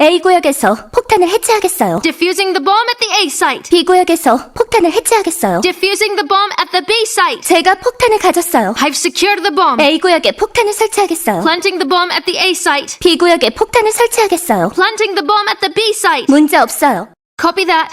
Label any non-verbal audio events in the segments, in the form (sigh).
A 구역에서 폭탄을 해체하겠어요. Defusing the bomb at the A site. B 구역에서 폭탄을 해체하겠어요. Defusing the bomb at the B site. 제가 폭탄을 가졌어요. I've secured the bomb. A 구역에 폭탄을 설치하겠어요. Planting the bomb at the A site. B 구역에 폭탄을 설치하겠어요. Planting the bomb at the B site. 문제 없어요. Copy that.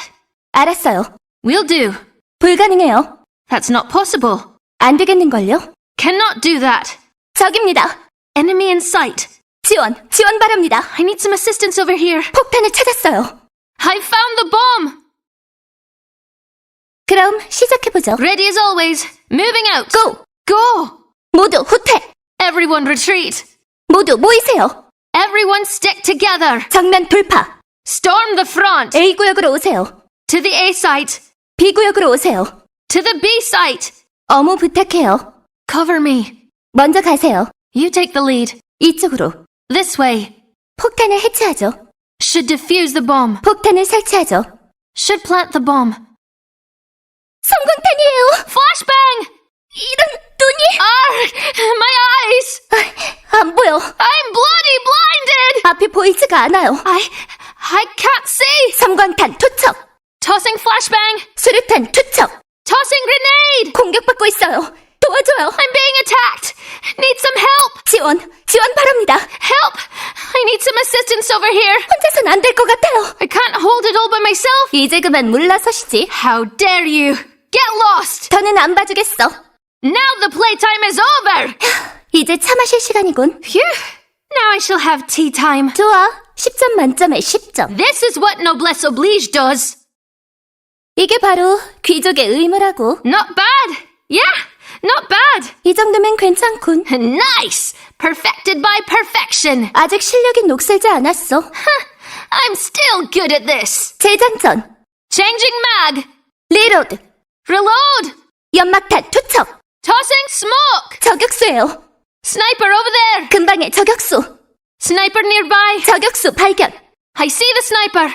알았어요. We'll do. 불가능해요. That's not possible. 안 되겠는걸요? Cannot do that. 적입니다. Enemy in sight. 지원, 지원 바랍니다. I need some assistance over here. 폭탄을 찾았어요. I found the bomb. 그럼 시작해보죠. Ready as always. Moving out. 고! Go. 모두 후퇴! Everyone retreat. 모두 모이세요. Everyone stick together. 정면 돌파. Storm the front. A 구역으로 오세요. To the A site. B 구역으로 오세요. To the B site. 어무 부탁해요. Cover me. 먼저 가세요. You take the lead. 이쪽으로. This way. 폭탄을 해체하죠. Should defuse the bomb. 폭탄을 설치하죠. Should plant the bomb. 성광탄이에요. Flashbang! 이런 눈이 Arg! My eyes! 아, 안 보여. I'm bloody blinded! 앞이 보이지가 않아요. I, I can't see! 섬광탄 투척. Tossing flashbang! 수류탄 투척. Tossing grenade! 공격받고 있어요. 도와줘요. I'm being attacked! Need some help! 지원, 지원 바랍니다. Help! I need some assistance over here! 혼자선 안 될 것 같아요. I can't hold it all by myself! 이제 그만 물러서시지. How dare you! Get lost! 더는 안 봐주겠어. Now the playtime is over! (sighs) 이제 차 마실 시간이군. Phew! Now I shall have tea time. 좋아. 10점 만점에 10점. This is what noblesse oblige does. 이게 바로 귀족의 의무라고. Not bad! Yeah! Not bad! 이 정도면 괜찮군. Nice! Perfected by perfection! 아직 실력이 녹슬지 않았어. I'm still good at this! 재장전, Changing mag! 리로드, Reload! 연막탄 투척, Tossing smoke! 저격수예요. Sniper over there! 근방에 저격수, Sniper nearby! 저격수 발견. I see the sniper!